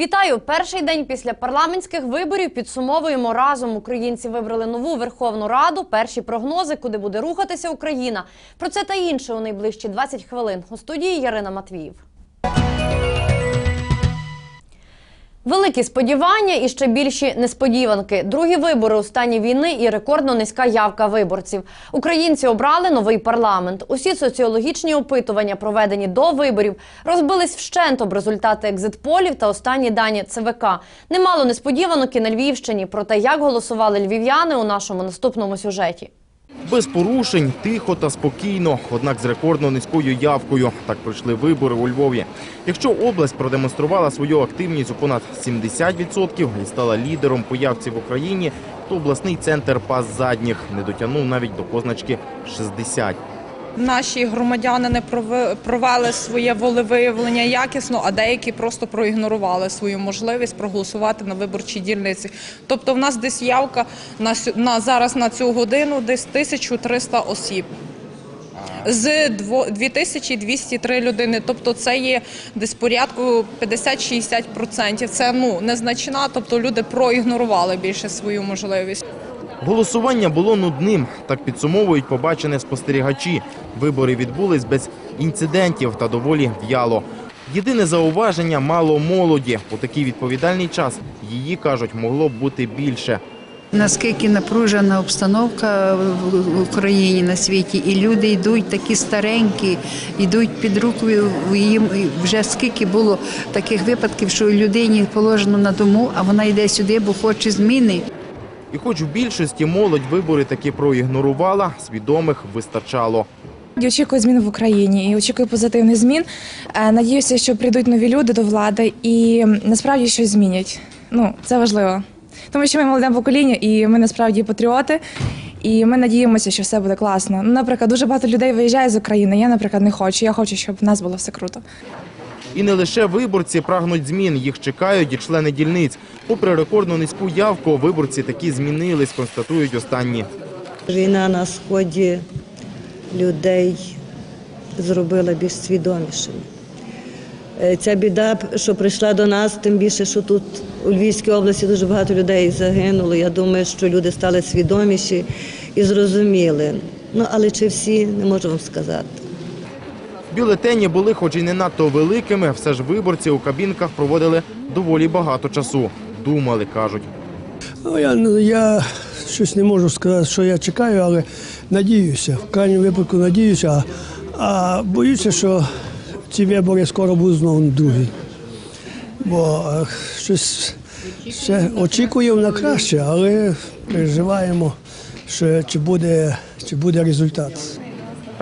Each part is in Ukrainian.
Вітаю! Перший день після парламентських виборів підсумовуємо разом. Українці вибрали нову Верховну Раду. Перші прогнози, куди буде рухатися Україна. Про це та інше у найближчі 20 хвилин. У студії Ярина Матвіїв. Великі сподівання і ще більші несподіванки. Другі вибори у стані війни і рекордно низька явка виборців. Українці обрали новий парламент. Усі соціологічні опитування, проведені до виборів, розбились вщент об результати екзитполів та останні дані ЦВК. Немало несподіванок і на Львівщині. Про те, як голосували львів'яни у нашому наступному сюжеті. Без порушень, тихо та спокійно, однак з рекордно низькою явкою. Так пройшли вибори у Львові. Якщо область продемонструвала свою активність у понад 70% і стала лідером по явці в Україні, то обласний центр пас задніх не дотягнув навіть до позначки 60. Наші громадяни не провели своє волевиявлення якісно, а деякі просто проігнорували свою можливість проголосувати на виборчій дільниці. Тобто, в нас десь явка на, на зараз на цю годину десь 1300 осіб. З 2203 людини, тобто це є десь порядку 50-60%. Це ну незначна, тобто люди проігнорували більше свою можливість. Голосування було нудним, так підсумовують побачене спостерігачі. Вибори відбулись без інцидентів та доволі в'яло. Єдине зауваження мало молоді. У такий відповідальний час її кажуть могло б бути більше. Наскільки напружена обстановка в Україні на світі, і люди йдуть такі старенькі, йдуть під рукою їм вже скільки було таких випадків, що людині положено на дому, а вона йде сюди, бо хоче зміни. І хоч в більшості молодь вибори таки проігнорувала, свідомих вистачало. Я очікую змін в Україні і очікую позитивних змін. Е, Надіюся, що прийдуть нові люди до влади і насправді щось змінять. Ну це важливо, тому що ми молоде покоління, і ми насправді патріоти. І ми надіємося, що все буде класно. Ну, наприклад, дуже багато людей виїжджає з України. Я, наприклад, не хочу. Я хочу, щоб в нас було все круто. І не лише виборці прагнуть змін, їх чекають і члени дільниць. Попри рекордно низьку явку, виборці таки змінились, констатують останні. Війна на сході людей зробила більш свідомішими. Е, Ця біда, що прийшла до нас, тим більше, що тут у Львівській області дуже багато людей загинуло. Я думаю, що люди стали свідоміші і зрозуміли. Ну, але чи всі, не можу вам сказати. Бюлетені були, хоч і не надто великими, все ж виборці у кабінках проводили доволі багато часу. Думали, кажуть. Ну, я, я щось не можу сказати, що я чекаю, але надіюся. В крайньому випадку надіюся, а, а боюся, що ці вибори скоро будуть знову другі. Бо е, щось очікуємо на краще, але переживаємо, що чи буде, чи буде результат.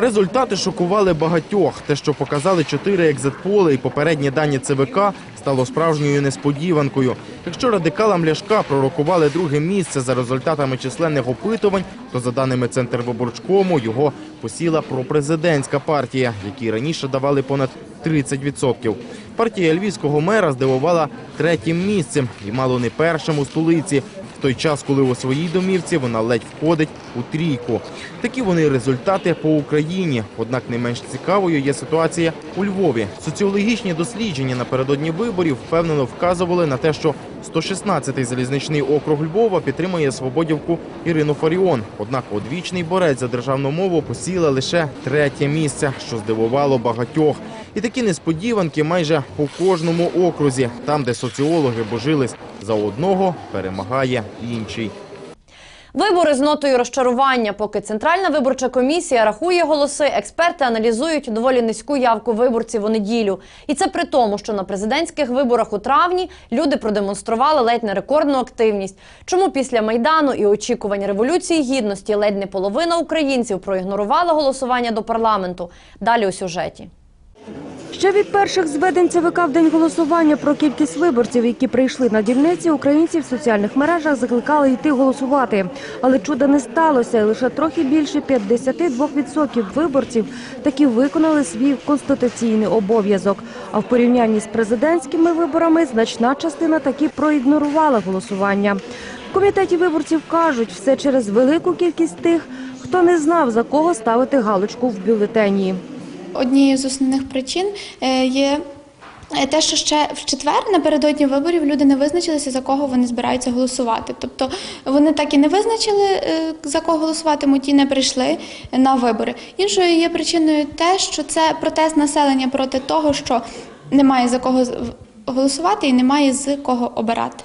Результати шокували багатьох. Те, що показали чотири екзитполи і попередні дані ЦВК, стало справжньою несподіванкою. Якщо радикалам Ляшка пророкували друге місце за результатами численних опитувань, то за даними Центрвиборчкому його посіла пропрезидентська партія, якій раніше давали понад 30%. Партія львівського мера здивувала третім місцем і мало не першим у столиці. Той час, коли у своїй домівці вона ледь входить у трійку. Такі вони результати по Україні. Однак не менш цікавою є ситуація у Львові. Соціологічні дослідження напередодні виборів впевнено вказували на те, що 116-й залізничний округ Львова підтримує свободівку Ірину Фаріон. Однак одвічний борець за державну мову посіла лише третє місце, що здивувало багатьох. І такі несподіванки майже у кожному окрузі, там, де соціологи божились за одного, перемагає інший. Вибори з нотою розчарування. Поки Центральна виборча комісія рахує голоси, експерти аналізують доволі низьку явку виборців у неділю. І це при тому, що на президентських виборах у травні люди продемонстрували ледь не рекордну активність. Чому після майдану і очікувань революції гідності ледь не половина українців проігнорувала голосування до парламенту? Далі у сюжеті. Ще від перших зведень ЦВК в день голосування про кількість виборців, які прийшли на дільниці, українці в соціальних мережах закликали йти голосувати. Але чуда не сталося. і Лише трохи більше 52% виборців таки виконали свій конституційний обов'язок. А в порівнянні з президентськими виборами значна частина таки проігнорувала голосування. В комітеті виборців кажуть, все через велику кількість тих, хто не знав за кого ставити галочку в бюлетені. Однією з основних причин е, є е, те, що ще в четвер напередодні виборів люди не визначилися, за кого вони збираються голосувати. Тобто вони так і не визначили, е, за кого голосуватимуть, і не прийшли на вибори. Іншою є причиною те, що це протест населення проти того, що немає за кого голосувати і немає з кого обирати.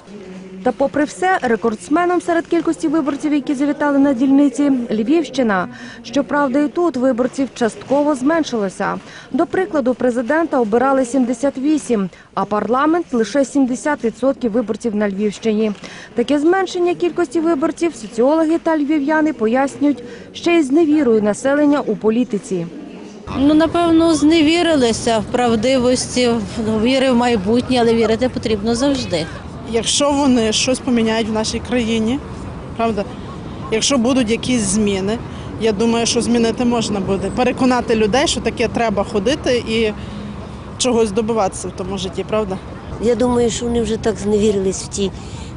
Та попри все, рекордсменом серед кількості виборців, які завітали на дільниці, Львівщина. Щоправда, і тут виборців частково зменшилося. До прикладу, президента обирали 78, а парламент лише 70% виборців на Львівщині. Таке зменшення кількості виборців соціологи та львів'яни пояснюють ще й з невірою населення у політиці. Ну, напевно, зневірилися в правдивості, віри в майбутнє, але вірити потрібно завжди. Якщо вони щось поміняють в нашій країні, правда, якщо будуть якісь зміни, я думаю, що змінити можна буде. Переконати людей, що таке треба ходити і чогось добиватися в тому житті, правда? Я думаю, що вони вже так зневірились в, ті,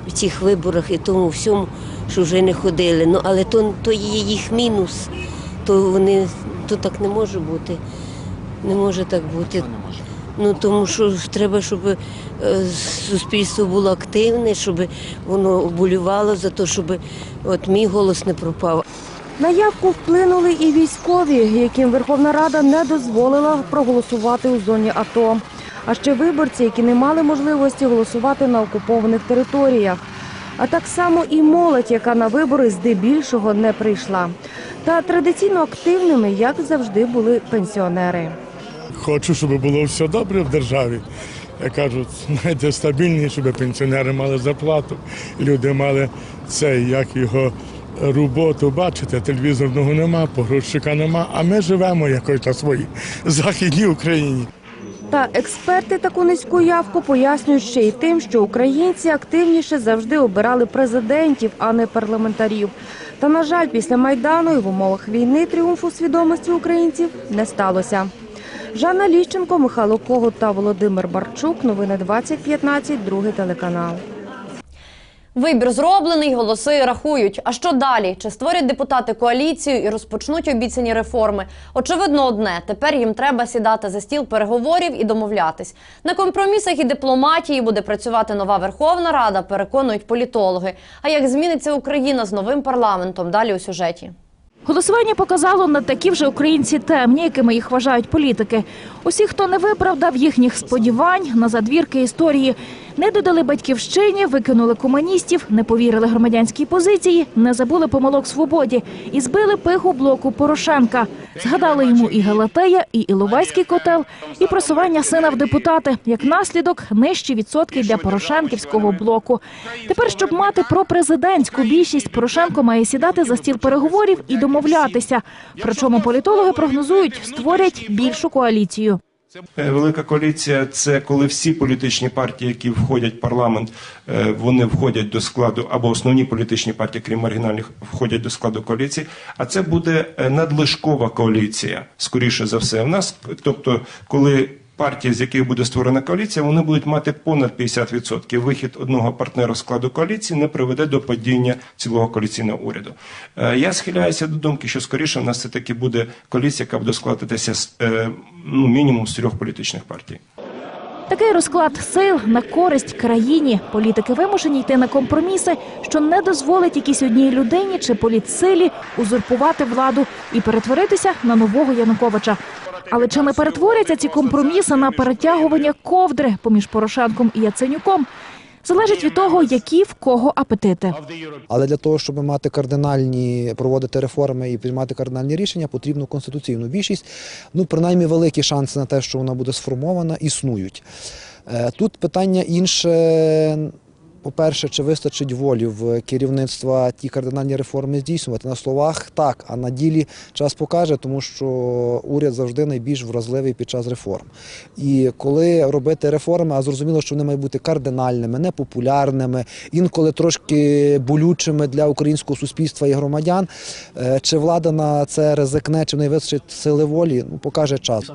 в тих виборах і тому всьому, що вже не ходили. Ну, але то, то є їх мінус, то вони то так не може бути. Не може так бути. Ну тому що треба, щоб е, суспільство було активне, щоб воно оболювало за те, щоб от мій голос не пропав. На явку вплинули і військові, яким Верховна Рада не дозволила проголосувати у зоні АТО. А ще виборці, які не мали можливості голосувати на окупованих територіях. А так само і молодь, яка на вибори здебільшого не прийшла. Та традиційно активними, як завжди, були пенсіонери. Хочу, щоб було все добре в державі. Я кажу, знаєте, стабільні, щоб пенсіонери мали зарплату, люди мали це, як його роботу. Бачите, телевізорного нема, погрузчика нема, а ми живемо якось на своїй західній Україні. Та експерти таку низьку явку пояснюють ще й тим, що українці активніше завжди обирали президентів, а не парламентарів. Та на жаль, після майдану і в умовах війни тріумфу свідомості українців не сталося. Жанна Ліщенко, Михайло Когут та Володимир Барчук. Новини 2015, другий телеканал. Вибір зроблений, голоси рахують. А що далі? Чи створять депутати коаліцію і розпочнуть обіцяні реформи? Очевидно, одне тепер їм треба сідати за стіл переговорів і домовлятись. На компромісах і дипломатії буде працювати нова Верховна Рада. Переконують політологи. А як зміниться Україна з новим парламентом? Далі у сюжеті. Голосування показало не такі вже українці темні, якими їх вважають політики. Усі, хто не виправдав їхніх сподівань на задвірки історії, не додали батьківщині, викинули комуністів, не повірили громадянській позиції, не забули помилок свободі і збили пиху блоку Порошенка. Згадали йому і Галатея, і Іловайський котел, і просування сина в депутати. Як наслідок, нижчі відсотки для Порошенківського блоку. Тепер, щоб мати пропрезидентську більшість, Порошенко має сідати за стіл переговорів і домовлятися. Причому політологи прогнозують, створять більшу коаліцію. Е, Велика коаліція це коли всі політичні партії, які входять в парламент, е, вони входять до складу, або основні політичні партії, крім маргінальних, входять до складу коаліції. А це буде е, надлишкова коаліція, скоріше за все. В нас, тобто, коли партії, з яких буде створена коаліція, вони будуть мати понад 50%. Вихід одного партнера складу коаліції не приведе до падіння цілого коаліційного уряду. Е, Я схиляюся до думки, що скоріше в нас все таки буде коаліція, яка буде складатися з е, ну, мінімум з трьох політичних партій. Такий розклад сил на користь країні. Політики вимушені йти на компроміси, що не дозволить якійсь одній людині чи політсилі узурпувати владу і перетворитися на нового Януковича. Але чи не перетворяться ці компроміси на перетягування ковдри поміж Порошенком і Яценюком? Залежить від того, які в кого апетити. Але для того, щоб мати кардинальні проводити реформи і приймати кардинальні рішення, потрібно конституційну більшість. Ну, принаймні, великі шанси на те, що вона буде сформована, існують. Е, Тут питання інше. По-перше, чи вистачить волі в керівництва ті кардинальні реформи здійснювати на словах так, а на ділі час покаже, тому що уряд завжди найбільш вразливий під час реформ. І коли робити реформи, а зрозуміло, що вони мають бути кардинальними, непопулярними, інколи трошки болючими для українського суспільства і громадян. е, Чи влада на це ризикне, чи в неї вистачить сили волі, ну покаже час.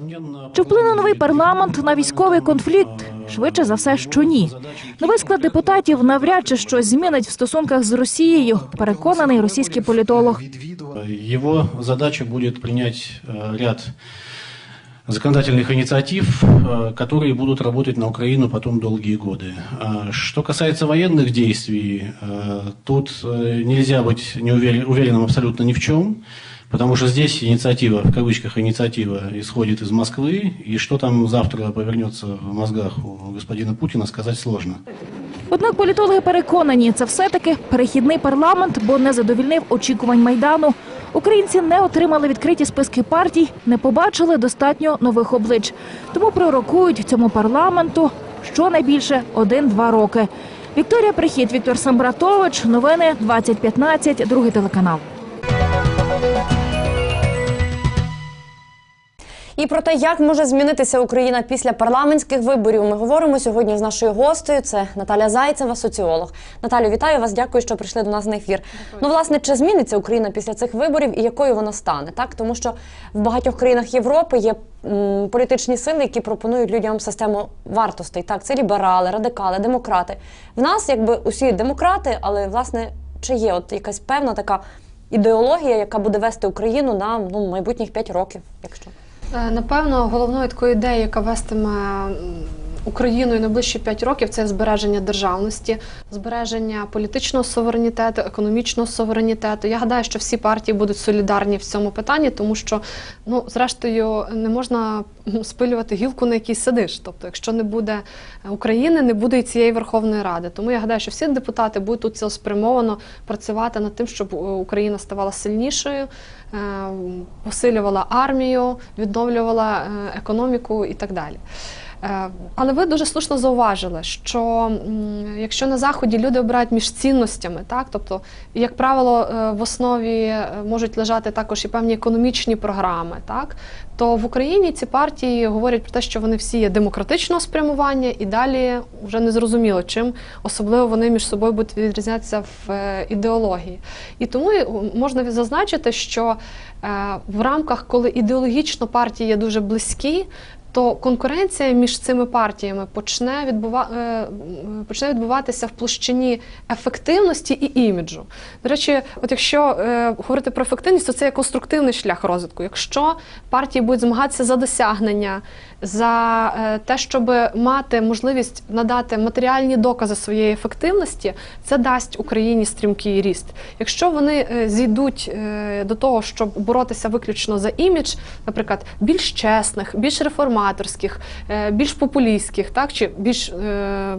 Чи вплине новий парламент на військовий конфлікт? Швидше за все, що ні. Новий склад депутатів навряд чи щось змінить в стосунках з Росією. Переконаний російський політолог. Его задача будет принять э, ряд законодательных инициатив, э, которые будут работать на Украину потом долгие годы. А Что касается военных действий, э, тут э, нельзя быть не уверен- уверенным абсолютно ни в чем, потому что здесь инициатива, в кавычках инициатива, исходит из Москвы, и что там завтра повернется в мозгах у господина Путина, сказать сложно. Однак політологи переконані, це все-таки перехідний парламент, бо не задовільнив очікувань майдану. Українці не отримали відкриті списки партій, не побачили достатньо нових облич. Тому пророкують цьому парламенту щонайбільше один-два роки. Вікторія Прихід, Віктор Самбратович. Новини 2015, другий телеканал. І про те, як може змінитися Україна після парламентських виборів, ми говоримо сьогодні з нашою гостею. Це Наталя Зайцева, соціолог. Наталю, вітаю вас. Дякую, що прийшли до нас на ефір. Ну, власне, чи зміниться Україна після цих виборів і якою вона стане? Так, тому що в багатьох країнах Європи є м, політичні сили, які пропонують людям систему вартостей. Так, це ліберали, радикали, демократи. В нас якби усі демократи, але власне чи є от якась певна така ідеологія, яка буде вести Україну на ну майбутніх 5 років, якщо. Е, Напевно, головною такою ідеєю, яка вестиме Україною найближчі 5 років, це збереження державності, збереження політичного суверенітету, економічного суверенітету. Я гадаю, що всі партії будуть солідарні в цьому питанні, тому що, ну, зрештою, не можна спилювати гілку, на якій сидиш. Тобто, якщо не буде України, не буде і цієї Верховної Ради. Тому я гадаю, що всі депутати будуть тут цілеспрямовано працювати над тим, щоб е, Україна ставала сильнішою, е, посилювала армію, відновлювала е, економіку і так далі. Е, Але ви дуже слушно зауважили, що якщо на заході люди обирають між цінностями, так тобто, як правило, е, в основі е, можуть лежати також і певні економічні програми, так то в Україні ці партії говорять про те, що вони всі є демократичного спрямування, і далі вже не зрозуміло, чим особливо вони між собою будуть відрізнятися в ідеології. І тому можна зазначити, що в рамках, коли ідеологічно партії є дуже близькі, то конкуренція між цими партіями почне, відбува... е, почне відбуватися в площині ефективності і іміджу. До речі, от якщо е, говорити про ефективність, то це є конструктивний шлях розвитку. Якщо партії будуть змагатися за досягнення, за е, те, щоб мати можливість надати матеріальні докази своєї ефективності, це дасть Україні стрімкий ріст. Якщо вони зійдуть до того, щоб боротися виключно за імідж, наприклад, більш чесних, більш реформаторських, е, більш популістських, так чи більш е, е,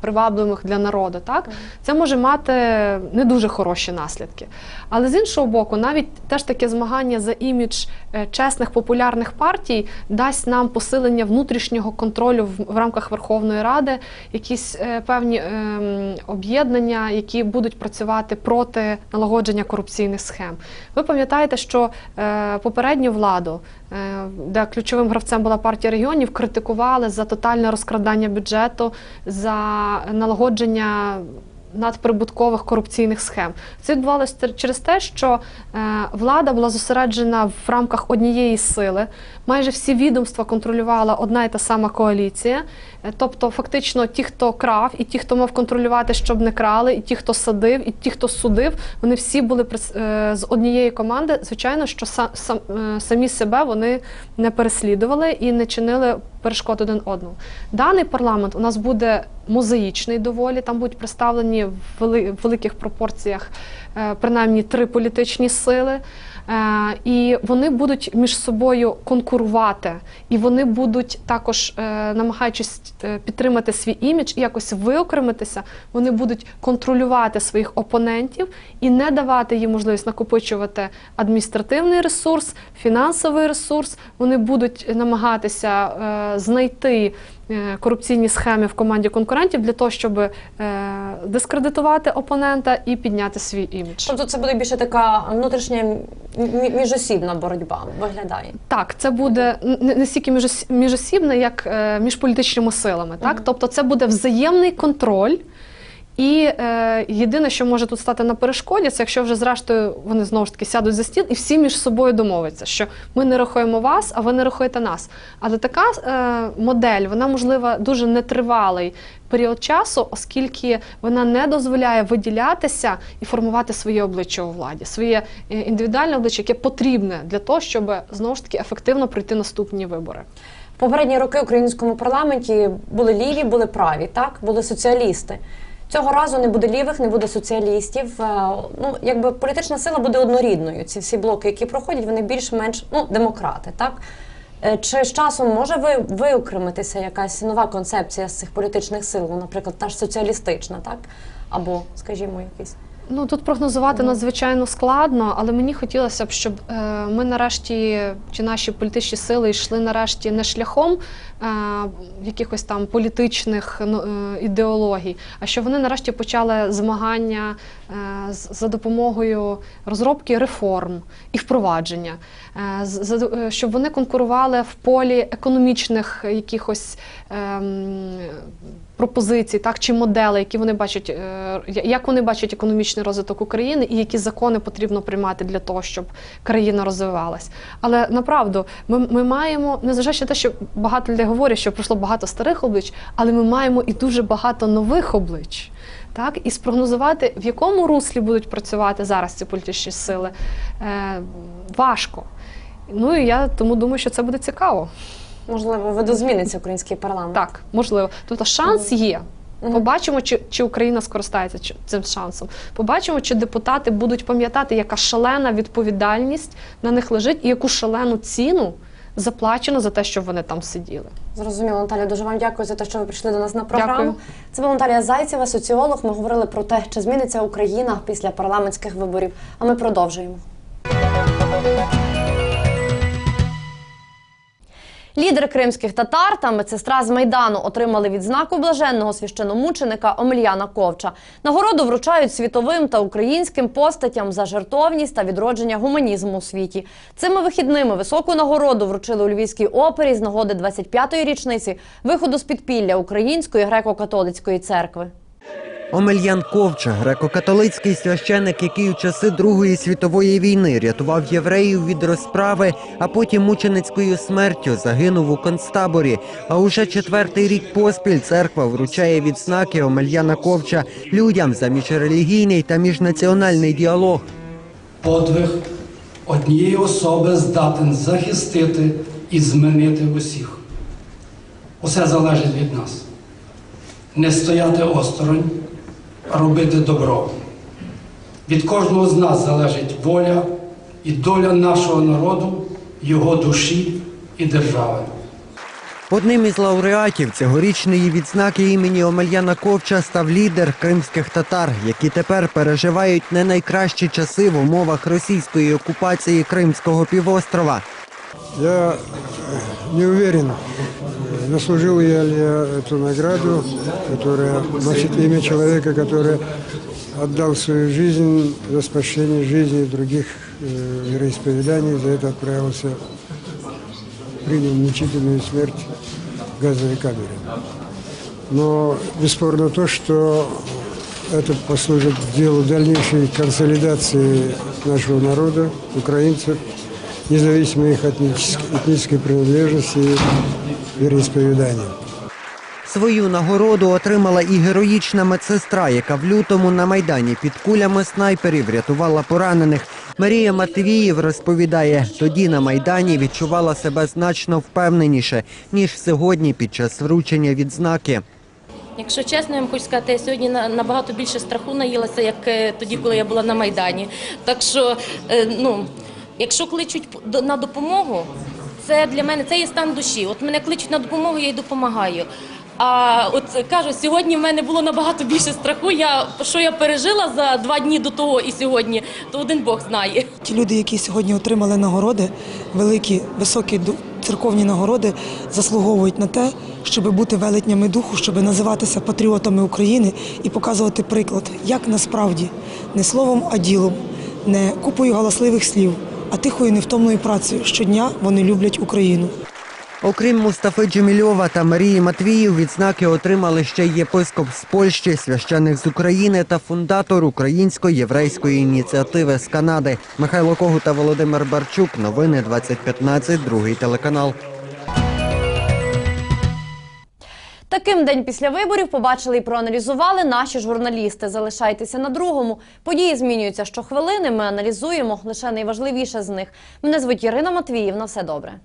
привабливих для народу, так це може мати не дуже хороші наслідки. Але з іншого боку, навіть теж таке змагання за імідж е, чесних популярних партій дасть нам посилення внутрішнього контролю в, в рамках Верховної Ради, якісь е, певні ем, об'єднання, які будуть працювати проти налагодження корупційних схем. Ви пам'ятаєте, що е, попередню владу, е, де ключовим гравцем була партія регіонів, критикували за тотальне розкрадання бюджету, за налагодження надприбуткових корупційних схем. Це відбувалося через те, що е, влада була зосереджена в рамках однієї сили. Майже всі відомства контролювала одна і та сама коаліція. Е, Тобто, фактично, ті, хто крав, і ті, хто мав контролювати, щоб не крали, і ті, хто садив, і ті, хто судив, вони всі були е, з однієї команди. Звичайно, що е, самі себе вони не переслідували і не чинили перешкод один одному. Даний парламент у нас буде мозаїчний доволі. Там будуть представлені в великих пропорціях принаймні три політичні сили. Е, І вони будуть між собою конкурувати, і вони будуть також, е, намагаючись е, підтримати свій імідж і якось виокремитися, вони будуть контролювати своїх опонентів і не давати їм можливість накопичувати адміністративний ресурс, фінансовий ресурс. Вони будуть намагатися знайти корупційні схеми в команді конкурентів для того, щоб е, дискредитувати опонента і підняти свій імідж. Тобто це буде більше така внутрішня міжосібна боротьба виглядає. Так, це буде не, не стільки міжосібна, як е, між політичними силами. Так? Тобто це буде взаємний контроль І е, єдине, що може тут стати на перешкоді, це якщо вже зрештою вони знову ж таки сядуть за стіл і всі між собою домовляться, що ми не рахуємо вас, а ви не рахуєте нас. Але така е, модель, вона можлива дуже нетривалий період часу, оскільки вона не дозволяє виділятися і формувати своє обличчя у владі, своє е, індивідуальне обличчя, яке потрібне для того, щоб знову ж таки ефективно пройти наступні вибори. Попередні роки в українському парламенті були ліві, були праві, так були соціалісти. Цього разу не буде лівих, не буде соціалістів. Е, Ну якби політична сила буде однорідною. Ці всі блоки, які проходять, вони більш-менш ну демократи, так. Е, Чи з часом може ви виокремитися якась нова концепція з цих політичних сил, ну, наприклад, та ж соціалістична, так? Або, скажімо, якийсь. Ну тут прогнозувати надзвичайно складно, але мені хотілося б, щоб е, ми нарешті чи наші політичні сили йшли нарешті не шляхом якихось там політичних ну, е, ідеологій, а щоб вони нарешті почали змагання е, за допомогою розробки реформ і впровадження, е, е, щоб вони конкурували в полі економічних якихось. ем, пропозицій, так чи моделей, які вони бачать, е, як вони бачать економічний розвиток України і які закони потрібно приймати для того, щоб країна розвивалась. Але направду ми, ми маємо, незважаючи те, що багато людей говорять, що пройшло багато старих облич, але ми маємо і дуже багато нових облич. Так, і спрогнозувати, в якому руслі будуть працювати зараз ці політичні сили, е, важко. Ну і я тому думаю, що це буде цікаво. Можливо, видозміниться український парламент. Так, можливо. Тобто шанс є. Побачимо, чи, чи Україна скористається цим шансом. Побачимо, чи депутати будуть пам'ятати, яка шалена відповідальність на них лежить, і яку шалену ціну заплачено за те, що вони там сиділи. Зрозуміло, Наталя, дуже вам дякую за те, що ви прийшли до нас на програму. Дякую. Це була Наталія Зайцева, соціолог. Ми говорили про те, чи зміниться Україна після парламентських виборів. А ми продовжуємо. Лідер кримських татар та медсестра з Майдану отримали відзнаку блаженного священомученика Омельяна Ковча. Нагороду вручають світовим та українським постатям за жертовність та відродження гуманізму у світі. Цими вихідними високу нагороду вручили у Львівській опері з нагоди 25-ї річниці виходу з підпілля Української греко-католицької церкви. Омельян Ковча, греко-католицький священик, який у часи Другої світової війни рятував євреїв від розправи, а потім мученицькою смертю загинув у концтаборі. А уже четвертий рік поспіль церква вручає відзнаки Омельяна Ковча людям за міжрелігійний та міжнаціональний діалог. Подвиг однієї особи здатен захистити і змінити усіх. Усе залежить від нас. Не стояти осторонь, робити добро. Від кожного з нас залежить воля і доля нашого народу, його душі і держави. Одним із лауреатів цьогорічної відзнаки імені Омельяна Ковча став лідер кримських татар, які тепер переживають не найкращі часи в умовах російської окупації Кримського півострова. Я не уверен, заслужил я ли эту награду, которая носит имя человека, который отдал свою жизнь за спасение жизни других э, вероисповеданий, за это отправился, принял мучительную смерть в газовой камере. Но бесспорно то, что это послужит делу дальнейшей консолидации нашего народа, украинцев, независимо их этнической, этнической принадлежности и. Свою нагороду отримала і героїчна медсестра, яка в лютому на майдані під кулями снайперів рятувала поранених. Марія Матвіїв розповідає, тоді на майдані відчувала себе значно впевненіше ніж сьогодні під час вручення відзнаки. Якщо чесно, я вам хочу сказати, я сьогодні на- набагато більше страху наїлася, як е, тоді, коли я була на Майдані. Так що, е, ну, якщо кличуть на допомогу, це для мене це є стан душі. От мене кличуть на допомогу, я й допомагаю. А от кажу, сьогодні в мене було набагато більше страху. Я що я пережила за два дні до того і сьогодні, то один Бог знає. Ті люди, які сьогодні отримали нагороди, великі, високі церковні нагороди, заслуговують на те, щоб бути велетнями духу, щоб називатися патріотами України і показувати приклад, як насправді не словом, а ділом, не купою галасливих слів, а тихою невтомною працею щодня вони люблять Україну. Окрім Мустафи Джемільова та Марії Матвіїв, відзнаки отримали ще й єпископ з Польщі, священик з України та фундатор українсько-єврейської ініціативи з Канади. Михайло Когут та Володимир Барчук. Новини 2015, другий телеканал. Таким день після виборів побачили і проаналізували наші журналісти. Залишайтеся на другому. Події змінюються щохвилини. Ми аналізуємо лише найважливіше з них. Мене звуть Ірина Матвіївна. Все добре.